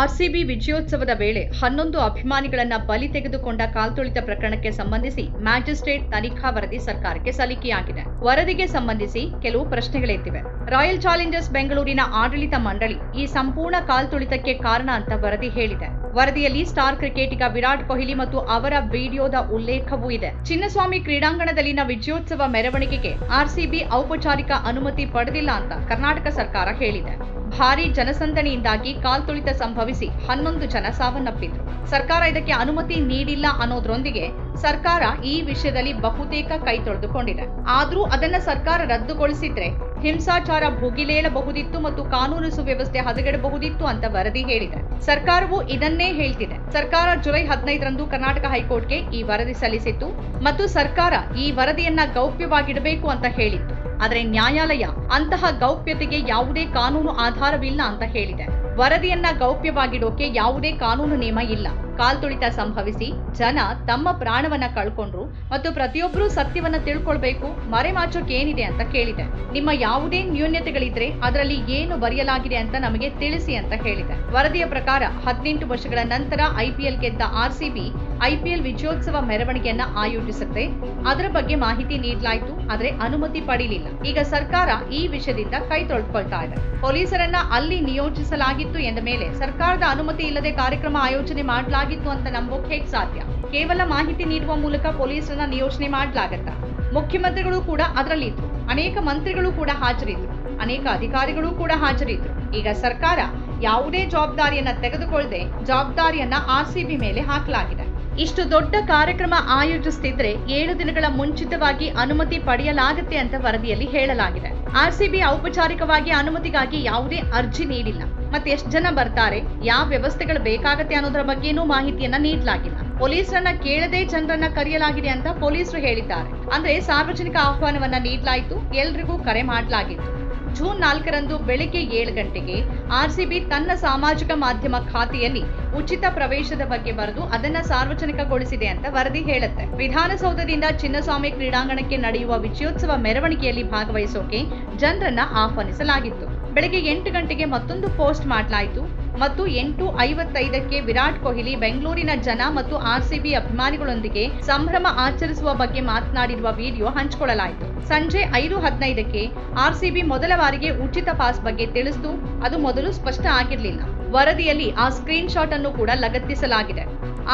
RCB ವಿಜಯೋತ್ಸವದ ವೇಳೆ ಹನ್ನೊಂದು ಅಭಿಮಾನಿಗಳನ್ನ ಬಲಿ ತೆಗೆದುಕೊಂಡ ಕಾಲ್ತುಳಿತ ಪ್ರಕರಣಕ್ಕೆ ಸಂಬಂಧಿಸಿ ಮ್ಯಾಜಿಸ್ಟ್ರೇಟ್ ತನಿಖಾ ವರದಿ ಸರ್ಕಾರಕ್ಕೆ ಸಲ್ಲಿಕೆಯಾಗಿದೆ. ವರದಿಗೆ ಸಂಬಂಧಿಸಿ ಕೆಲವು ಪ್ರಶ್ನೆಗಳೆತ್ತಿವೆ ರಾಯಲ್ ಚಾಲೆಂಜರ್ಸ್ ಬೆಂಗಳೂರಿನ ಆಡಳಿತ ಮಂಡಳಿ ಈ ಸಂಪೂರ್ಣ ಕಾಲ್ತುಳಿತಕ್ಕೆ ಕಾರಣ ಅಂತ ವರದಿ ಹೇಳಿದೆ. ವರದಿಯಲ್ಲಿ ಸ್ಟಾರ್ ಕ್ರಿಕೆಟಿಗ ವಿರಾಟ್ ಕೊಹ್ಲಿ ಮತ್ತು ಅವರ ವಿಡಿಯೋದ ಉಲ್ಲೇಖವೂ ಇದೆ. ಚಿನ್ನಸ್ವಾಮಿ ಕ್ರೀಡಾಂಗಣದಲ್ಲಿನ ವಿಜಯೋತ್ಸವ ಮೆರವಣಿಗೆಗೆ ಆರ್ಸಿಬಿ ಔಪಚಾರಿಕ ಅನುಮತಿ ಪಡೆದಿಲ್ಲ ಅಂತ ಕರ್ನಾಟಕ ಸರ್ಕಾರ ಹೇಳಿದೆ. ಭಾರೀ ಜನಸಂದಣಿಯಿಂದಾಗಿ ಕಾಲ್ತುಳಿತ ಸಂಭವಿಸಿ ಹನ್ನೊಂದು ಜನ ಸಾವನ್ನಪ್ಪಿದ್ರು. ಸರ್ಕಾರ ಇದಕ್ಕೆ ಅನುಮತಿ ನೀಡಿಲ್ಲ ಅನ್ನೋದ್ರೊಂದಿಗೆ ಸರ್ಕಾರ ಈ ವಿಷಯದಲ್ಲಿ ಬಹುತೇಕ ಕೈ ತೊಳೆದುಕೊಂಡಿದೆ. ಆದ್ರೂ ಅದನ್ನ ಸರ್ಕಾರ ರದ್ದುಗೊಳಿಸಿದ್ರೆ ಹಿಂಸಾಚಾರ ಭುಗಿಲೇಳಬಹುದಿತ್ತು ಮತ್ತು ಕಾನೂನು ಸುವ್ಯವಸ್ಥೆ ಹದಗೆಡಬಹುದಿತ್ತು ಅಂತ ವರದಿ ಹೇಳಿದೆ. ಸರ್ಕಾರವು ಇದನ್ನೇ ಹೇಳ್ತಿದೆ. ಸರ್ಕಾರ ಜುಲೈ ಹದಿನೈದರಂದು ಕರ್ನಾಟಕ ಹೈಕೋರ್ಟ್ಗೆ ಈ ವರದಿ ಸಲ್ಲಿಸಿತ್ತು ಮತ್ತು ಸರ್ಕಾರ ಈ ವರದಿಯನ್ನ ಗೌಪ್ಯವಾಗಿಡಬೇಕು ಅಂತ ಹೇಳಿತ್ತು. ಆದರೆ ನ್ಯಾಯಾಲಯ ಅಂತಹ ಗೌಪ್ಯತೆಗೆ ಯಾವುದೇ ಕಾನೂನು ಆಧಾರವಿಲ್ಲ ಅಂತ ಹೇಳಿದೆ. ವರದಿಯನ್ನ ಗೌಪ್ಯವಾಗಿಡೋಕೆ ಯಾವುದೇ ಕಾನೂನು ನಿಯಮ ಇಲ್ಲ. ಕಾಲ್ತುಳಿತ ಸಂಭವಿಸಿ ಜನ ತಮ್ಮ ಪ್ರಾಣವನ್ನ ಕಳ್ಕೊಂಡ್ರು ಮತ್ತು ಪ್ರತಿಯೊಬ್ಬರೂ ಸತ್ಯವನ್ನ ತಿಳ್ಕೊಳ್ಬೇಕು, ಮರೆಮಾಚೋಕೆ ಏನಿದೆ ಅಂತ ಕೇಳಿದೆ. ನಿಮ್ಮ ಯಾವುದೇ ನ್ಯೂನ್ಯತೆಗಳಿದ್ರೆ ಅದರಲ್ಲಿ ಏನು ಬರೆಯಲಾಗಿದೆ ಅಂತ ನಮಗೆ ತಿಳಿಸಿ ಅಂತ ಹೇಳಿದೆ. ವರದಿಯ ಪ್ರಕಾರ ಹದಿನೆಂಟು ವರ್ಷಗಳ ನಂತರ ಐಪಿಎಲ್ ಗೆದ್ದ ಆರ್ಸಿಬಿ ಐಪಿಎಲ್ ವಿಜಯೋತ್ಸವ ಮೆರವಣಿಗೆಯನ್ನ ಆಯೋಜಿಸುತ್ತೆ. ಅದರ ಬಗ್ಗೆ ಮಾಹಿತಿ ನೀಡಲಾಯಿತು, ಆದರೆ ಅನುಮತಿ ಪಡೀಲಿಲ್ಲ. ಈಗ ಸರ್ಕಾರ ಈ ವಿಷಯದಿಂದ ಕೈ ತೊಳ್ಕೊಳ್ತಾ ಇದೆ. ಪೊಲೀಸರನ್ನ ಅಲ್ಲಿ ನಿಯೋಜಿಸಲಾಗಿತ್ತು ಎಂದ ಮೇಲೆ ಸರ್ಕಾರದ ಅನುಮತಿ ಇಲ್ಲದೆ ಕಾರ್ಯಕ್ರಮ ಆಯೋಜನೆ ಮಾಡಲಾಗಿತ್ತು ಅಂತ ನಂಬೋಕ್ ಹೇಗ್ ಸಾಧ್ಯ? ಕೇವಲ ಮಾಹಿತಿ ನೀಡುವ ಮೂಲಕ ಪೊಲೀಸರನ್ನ ನಿಯೋಜನೆ ಮಾಡಲಾಗತ್ತ? ಮುಖ್ಯಮಂತ್ರಿಗಳು ಕೂಡ ಅದರಲ್ಲಿದ್ರು. ಅನೇಕ ಮಂತ್ರಿಗಳು ಕೂಡ ಹಾಜರಿದ್ರು. ಅನೇಕ ಅಧಿಕಾರಿಗಳು ಕೂಡ ಹಾಜರಿದ್ರು. ಈಗ ಸರ್ಕಾರ ಯಾವುದೇ ಜವಾಬ್ದಾರಿಯನ್ನ ತೆಗೆದುಕೊಳ್ಳದೆ ಜವಾಬ್ದಾರಿಯನ್ನ ಆರ್ಸಿಬಿ ಮೇಲೆ ಹಾಕಲಾಗಿದೆ. ಇಷ್ಟು ದೊಡ್ಡ ಕಾರ್ಯಕ್ರಮ ಆಯೋಜಿಸುತ್ತಿದ್ರೆ ಏಳು ದಿನಗಳ ಮುಂಚಿತವಾಗಿ ಅನುಮತಿ ಪಡೆಯಲಾಗುತ್ತೆ ಅಂತ ವರದಿಯಲ್ಲಿ ಹೇಳಲಾಗಿದೆ. ಆರ್ಸಿಬಿ ಔಪಚಾರಿಕವಾಗಿ ಅನುಮತಿಗಾಗಿ ಯಾವುದೇ ಅರ್ಜಿ ನೀಡಿಲ್ಲ. ಮತ್ತೆ ಎಷ್ಟು ಜನ ಬರ್ತಾರೆ, ಯಾವ ವ್ಯವಸ್ಥೆಗಳು ಬೇಕಾಗತ್ತೆ ಅನ್ನೋದರ ಬಗ್ಗೆನೂ ಮಾಹಿತಿಯನ್ನ ನೀಡಲಾಗಿಲ್ಲ. ಪೊಲೀಸರನ್ನ ಕೇಳದೆ ಜನರನ್ನ ಕರೆಯಲಾಗಿದೆ ಅಂತ ಪೊಲೀಸರು ಹೇಳಿದ್ದಾರೆ. ಅಂದ್ರೆ ಸಾರ್ವಜನಿಕ ಆಹ್ವಾನವನ್ನ ನೀಡಲಾಯಿತು, ಎಲ್ರಿಗೂ ಕರೆ ಮಾಡಲಾಗಿತ್ತು. ಜೂನ್ ನಾಲ್ಕರಂದು ಬೆಳಗ್ಗೆ ಏಳು ಗಂಟೆಗೆ ಆರ್ಸಿಬಿ ತನ್ನ ಸಾಮಾಜಿಕ ಮಾಧ್ಯಮ ಖಾತೆಯಲ್ಲಿ ಉಚಿತ ಪ್ರವೇಶದ ಬಗ್ಗೆ ಬರೆದು ಅದನ್ನ ಸಾರ್ವಜನಿಕಗೊಳಿಸಿದೆ ಅಂತ ವರದಿ ಹೇಳುತ್ತೆ. ವಿಧಾನಸೌಧದಿಂದ ಚಿನ್ನಸ್ವಾಮಿ ಕ್ರೀಡಾಂಗಣಕ್ಕೆ ನಡೆಯುವ ವಿಜಯೋತ್ಸವ ಮೆರವಣಿಗೆಯಲ್ಲಿ ಭಾಗವಹಿಸೋಕೆ ಜನರನ್ನ ಆಹ್ವಾನಿಸಲಾಗಿತ್ತು. ಬೆಳಗ್ಗೆ ಎಂಟು ಗಂಟೆಗೆ ಮತ್ತೊಂದು ಪೋಸ್ಟ್ ಮಾಡಲಾಯಿತು. ಮತ್ತು ಎಂಟು ಐವತ್ತೈದಕ್ಕೆ ವಿರಾಟ್ ಕೊಹ್ಲಿ ಬೆಂಗಳೂರಿನ ಜನ ಮತ್ತು ಆರ್ಸಿಬಿ ಅಭಿಮಾನಿಗಳೊಂದಿಗೆ ಸಂಭ್ರಮ ಆಚರಿಸುವ ಬಗ್ಗೆ ಮಾತನಾಡಿರುವ ವಿಡಿಯೋ ಹಂಚಿಕೊಳ್ಳಲಾಯಿತು. ಸಂಜೆ ಐದು ಹದಿನೈದಕ್ಕೆ ಆರ್ಸಿಬಿ ಮೊದಲ ಬಾರಿಗೆ ಉಚಿತ ಪಾಸ್ ಬಗ್ಗೆ ತಿಳಿಸಿತು. ಅದು ಮೊದಲು ಸ್ಪಷ್ಟ ಆಗಿರಲಿಲ್ಲ. ವರದಿಯಲ್ಲಿ ಆ ಸ್ಕ್ರೀನ್ ಶಾಟ್ ಅನ್ನು ಕೂಡ ಲಗತ್ತಿಸಲಾಗಿದೆ.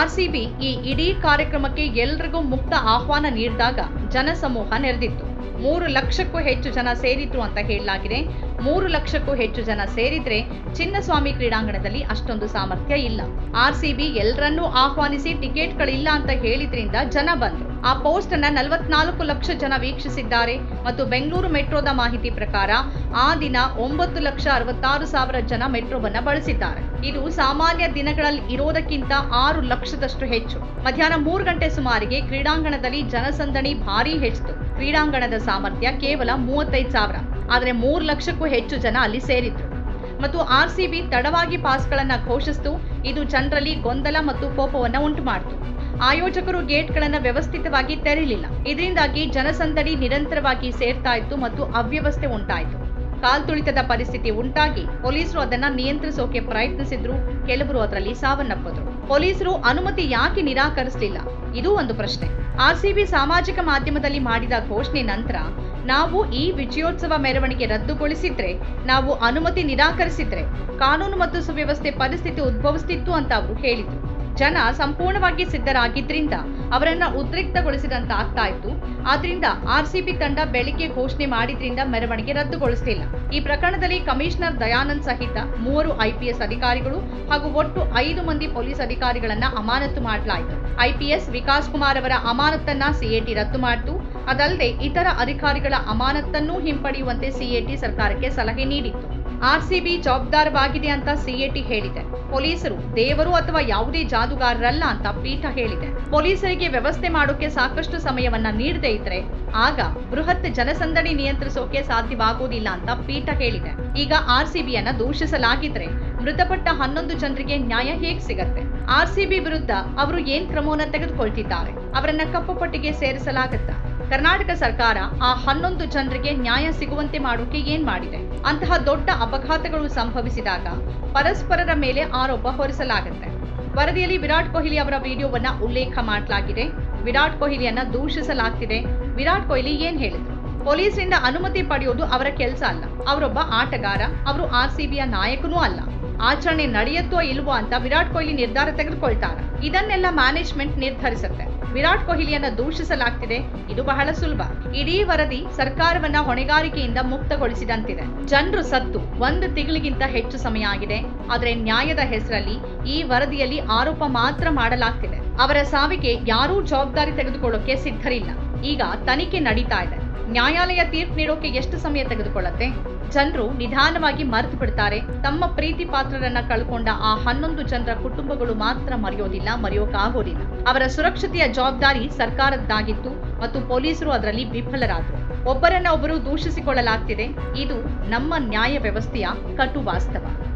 ಆರ್ಸಿಬಿ ಈ ಇಡೀ ಕಾರ್ಯಕ್ರಮಕ್ಕೆ ಎಲ್ರಿಗೂ ಮುಕ್ತ ಆಹ್ವಾನ ನೀಡಿದಾಗ ಜನಸಮೂಹ ನೆರೆದಿತ್ತು. ಮೂರು ಲಕ್ಷಕ್ಕೂ ಹೆಚ್ಚು ಜನ ಸೇರಿದ್ರು ಅಂತ ಹೇಳಲಾಗಿದೆ. ಮೂರು ಲಕ್ಷಕ್ಕೂ ಹೆಚ್ಚು ಜನ ಸೇರಿದ್ರೆ ಚಿನ್ನಸ್ವಾಮಿ ಕ್ರೀಡಾಂಗಣದಲ್ಲಿ ಅಷ್ಟೊಂದು ಸಾಮರ್ಥ್ಯ ಇಲ್ಲ. ಆರ್ಸಿಬಿ ಎಲ್ಲರನ್ನೂ ಆಹ್ವಾನಿಸಿ ಟಿಕೆಟ್ಗಳಿಲ್ಲ ಅಂತ ಹೇಳಿದ್ರಿಂದ ಜನ ಬಂದ್ರು. ಆ ಪೋಸ್ಟ್ ಅನ್ನ ನಲವತ್ನಾಲ್ಕು ಲಕ್ಷ ಜನ ವೀಕ್ಷಿಸಿದ್ದಾರೆ ಮತ್ತು ಬೆಂಗಳೂರು ಮೆಟ್ರೋದ ಮಾಹಿತಿ ಪ್ರಕಾರ ಆ ದಿನ ಒಂಬತ್ತು ಲಕ್ಷ ಅರವತ್ತಾರು ಸಾವಿರ ಜನ ಮೆಟ್ರೋವನ್ನ ಬಳಸಿದ್ದಾರೆ. ಇದು ಸಾಮಾನ್ಯ ದಿನಗಳಲ್ಲಿ ಇರೋದಕ್ಕಿಂತ ಆರು ಲಕ್ಷದಷ್ಟು ಹೆಚ್ಚು. ಮಧ್ಯಾಹ್ನ ಮೂರು ಗಂಟೆ ಸುಮಾರಿಗೆ ಕ್ರೀಡಾಂಗಣದಲ್ಲಿ ಜನಸಂದಣಿ ಭಾರೀ ಹೆಚ್ಚಿತು ಕ್ರೀಡಾಂಗಣದ ಸಾಮರ್ಥ್ಯ ಕೇವಲ ಮೂವತ್ತೈದು ಸಾವಿರ. ಆದರೆ ಮೂರು ಲಕ್ಷಕ್ಕೂ ಹೆಚ್ಚು ಜನ ಅಲ್ಲಿ ಸೇರಿದ್ರು. ಮತ್ತು ಆರ್ ಸಿ ಬಿ ತಡವಾಗಿ ಪಾಸ್ಗಳನ್ನು ಘೋಷಿಸಿತು. ಇದು ಜನರಲ್ಲಿ ಗೊಂದಲ ಮತ್ತು ಕೋಪವನ್ನು ಉಂಟು ಮಾಡಿತು ಆಯೋಜಕರು ಗೇಟ್ಗಳನ್ನು ವ್ಯವಸ್ಥಿತವಾಗಿ ತೆರೆಯಲಿಲ್ಲ. ಇದರಿಂದಾಗಿ ಜನಸಂದಡಿ ನಿರಂತರವಾಗಿ ಸೇರ್ತಾ ಇತ್ತು ಮತ್ತು ಅವ್ಯವಸ್ಥೆ ಉಂಟಾಯಿತು. ಕಾಲ್ತುಳಿತದ ಪರಿಸ್ಥಿತಿ ಉಂಟಾಗಿ ಪೊಲೀಸರು ಅದನ್ನ ನಿಯಂತ್ರಿಸೋಕೆ ಪ್ರಯತ್ನಿಸಿದ್ರು. ಕೆಲವರು ಅದರಲ್ಲಿ ಸಾವನ್ನಪ್ಪಿದ್ರು. ಪೊಲೀಸರು ಅನುಮತಿ ಯಾಕೆ ನಿರಾಕರಿಸಲಿಲ್ಲ? ಇದು ಒಂದು ಪ್ರಶ್ನೆ. ಆರ್ಸಿಬಿ ಸಾಮಾಜಿಕ ಮಾಧ್ಯಮದಲ್ಲಿ ಮಾಡಿದ ಘೋಷಣೆ ನಂತರ ನಾವು ಈ ವಿಜಯೋತ್ಸವ ಮೆರವಣಿಗೆ ರದ್ದುಗೊಳಿಸಿದ್ರೆ, ನಾವು ಅನುಮತಿ ನಿರಾಕರಿಸಿದ್ರೆ, ಕಾನೂನು ಮತ್ತು ಸುವ್ಯವಸ್ಥೆ ಪರಿಸ್ಥಿತಿ ಉದ್ಭವಿಸ್ತಿತ್ತು ಅಂತ ಅವರು ಹೇಳಿದ್ರು. ಜನ ಸಂಪೂರ್ಣವಾಗಿ ಸಿದ್ಧರಾಗಿದ್ರಿಂದ ಅವರನ್ನ ಉದ್ರಿಕ್ತಗೊಳಿಸಿದಂತ ಆಗ್ತಾ ಇತ್ತು. ಆದ್ರಿಂದ ಬಿ ತಂಡ ಬೆಳಿಗ್ಗೆ ಘೋಷಣೆ ಮಾಡಿದ್ರಿಂದ ಮೆರವಣಿಗೆ ರದ್ದುಗೊಳಿಸಲಿಲ್ಲ ಈ ಪ್ರಕರಣದಲ್ಲಿ ಕಮಿಷನರ್ ದಯಾನಂದ್ ಸಹಿತ ಮೂವರು ಐಪಿಎಸ್ ಅಧಿಕಾರಿಗಳು ಹಾಗೂ ಒಟ್ಟು ಐದು ಮಂದಿ ಪೊಲೀಸ್ ಅಧಿಕಾರಿಗಳನ್ನ ಅಮಾನತು ಮಾಡಲಾಯಿತು. ಐಪಿಎಸ್ ವಿಕಾಸ್ ಕುಮಾರ್ ಅವರ ಅಮಾನತನ್ನ ಸಿಎಟಿ ರದ್ದು ಮಾಡಿತು. ಅದಲ್ಲದೆ ಇತರ ಅಧಿಕಾರಿಗಳ ಅಮಾನತನ್ನೂ ಹಿಂಪಡೆಯುವಂತೆ ಸಿಎಟಿ ಸರ್ಕಾರಕ್ಕೆ ಸಲಹೆ ನೀಡಿತ್ತು. ಆರ್ಸಿಬಿ ಜವಾಬ್ದಾರವಾಗಿದೆ ಅಂತ ಸಿಎಟಿ ಹೇಳಿದೆ. ಪೊಲೀಸರು ದೇವರು ಅಥವಾ ಯಾವುದೇ ಜಾದುಗಾರರಲ್ಲ ಅಂತ ಪೀಠ ಹೇಳಿದೆ. ಪೊಲೀಸರಿಗೆ ವ್ಯವಸ್ಥೆ ಮಾಡೋಕೆ ಸಾಕಷ್ಟು ಸಮಯವನ್ನ ನೀಡದೇ ಇದ್ರೆ ಆಗ ಬೃಹತ್ ಜನಸಂದಣಿ ನಿಯಂತ್ರಿಸೋಕೆ ಸಾಧ್ಯವಾಗುವುದಿಲ್ಲ ಅಂತ ಪೀಠ ಹೇಳಿದೆ. ಈಗ ಆರ್ಸಿಬಿಯನ್ನ ದೂಷಿಸಲಾಗಿದ್ರೆ ಮೃತಪಟ್ಟ ಹನ್ನೊಂದು ಜನರಿಗೆ ನ್ಯಾಯ ಹೇಗ್ ಸಿಗತ್ತೆ? ಆರ್ಸಿಬಿ ವಿರುದ್ಧ ಅವರು ಏನ್ ಕ್ರಮವನ್ನ ತೆಗೆದುಕೊಳ್ತಿದ್ದಾರೆ? ಅವರನ್ನ ಕಪ್ಪು ಪಟ್ಟಿಗೆ ಸೇರಿಸಲಾಗತ್ತಾ? ಕರ್ನಾಟಕ ಸರ್ಕಾರ ಆ ಹನ್ನೊಂದು ಜನರಿಗೆ ನ್ಯಾಯ ಸಿಗುವಂತೆ ಮಾಡೋಕೆ ಏನ್ ಮಾಡಿದೆ? ಅಂತಹ ದೊಡ್ಡ ಅಪಘಾತಗಳು ಸಂಭವಿಸಿದಾಗ ಪರಸ್ಪರರ ಮೇಲೆ ಆರೋಪ ಹೊರಿಸಲಾಗುತ್ತೆ. ವರದಿಯಲ್ಲಿ ವಿರಾಟ್ ಕೊಹ್ಲಿ ಅವರ ವಿಡಿಯೋವನ್ನ ಉಲ್ಲೇಖ ಮಾಡಲಾಗಿದೆ. ವಿರಾಟ್ ಕೊಹ್ಲಿಯನ್ನ ದೂಷಿಸಲಾಗ್ತಿದೆ. ವಿರಾಟ್ ಕೊಹ್ಲಿ ಏನ್ ಹೇಳಿದ್ರು? ಪೊಲೀಸರಿಂದ ಅನುಮತಿ ಪಡೆಯೋದು ಅವರ ಕೆಲಸ ಅಲ್ಲ. ಅವರೊಬ್ಬ ಆಟಗಾರ, ಅವರು ಆರ್ ಸಿಬಿಯ ನಾಯಕನೂ ಅಲ್ಲ. ಆಚರಣೆ ನಡೆಯುತ್ತೋ ಇಲ್ವೋ ಅಂತ ವಿರಾಟ್ ಕೊಹ್ಲಿ ನಿರ್ಧಾರ ತೆಗೆದುಕೊಳ್ತಾರೆ. ಇದನ್ನೆಲ್ಲ ಮ್ಯಾನೇಜ್ಮೆಂಟ್ ನಿರ್ಧರಿಸುತ್ತೆ. ವಿರಾಟ್ ಕೊಹ್ಲಿಯನ್ನ ದೂಷಿಸಲಾಗ್ತಿದೆ. ಇದು ಬಹಳ ಸುಲಭ. ಇಡೀ ವರದಿ ಸರ್ಕಾರವನ್ನ ಹೊಣೆಗಾರಿಕೆಯಿಂದ ಮುಕ್ತಗೊಳಿಸಿದಂತಿದೆ. ಜನರು ಸತ್ತು. ಒಂದು ತಿಂಗಳಿಗಿಂತ ಹೆಚ್ಚು ಸಮಯ ಆಗಿದೆ. ಆದರೆ ನ್ಯಾಯದ ಹೆಸರಲ್ಲಿ ಈ ವರದಿಯಲ್ಲಿ ಆರೋಪ ಮಾತ್ರ ಮಾಡಲಾಗ್ತಿದೆ. ಅವರ ಸಾವಿಗೆ ಯಾರೂ ಜವಾಬ್ದಾರಿ ತೆಗೆದುಕೊಳ್ಳೋಕೆ ಸಿದ್ಧರಿಲ್ಲ. ಈಗ ತನಿಖೆ ನಡೀತಾ ಇದೆ. ನ್ಯಾಯಾಲಯ ತೀರ್ಪು ನೀಡೋಕೆ ಎಷ್ಟು ಸಮಯ ತೆಗೆದುಕೊಳ್ಳುತ್ತೆ? ಜನರು ನಿಧಾನವಾಗಿ ಮರೆತು ಬಿಡ್ತಾರೆ ತಮ್ಮ ಪ್ರೀತಿ ಪಾತ್ರರನ್ನ ಕಳ್ಕೊಂಡ ಆ ಹನ್ನೊಂದು ಜನರ ಕುಟುಂಬಗಳು ಮಾತ್ರ ಮರೆಯೋದಿಲ್ಲ ಮರೆಯೋಕಾಗೋದಿಲ್ಲ ಅವರ ಸುರಕ್ಷತೆಯ ಜವಾಬ್ದಾರಿ ಸರ್ಕಾರದ್ದಾಗಿತ್ತು ಮತ್ತು ಪೊಲೀಸರು ಅದರಲ್ಲಿ ವಿಫಲರಾದರು. ಒಬ್ಬರನ್ನ ಒಬ್ಬರು ದೂಷಿಸಿಕೊಳ್ಳಲಾಗ್ತಿದೆ. ಇದು ನಮ್ಮ ನ್ಯಾಯ ವ್ಯವಸ್ಥೆಯ ಕಟು ವಾಸ್ತವ.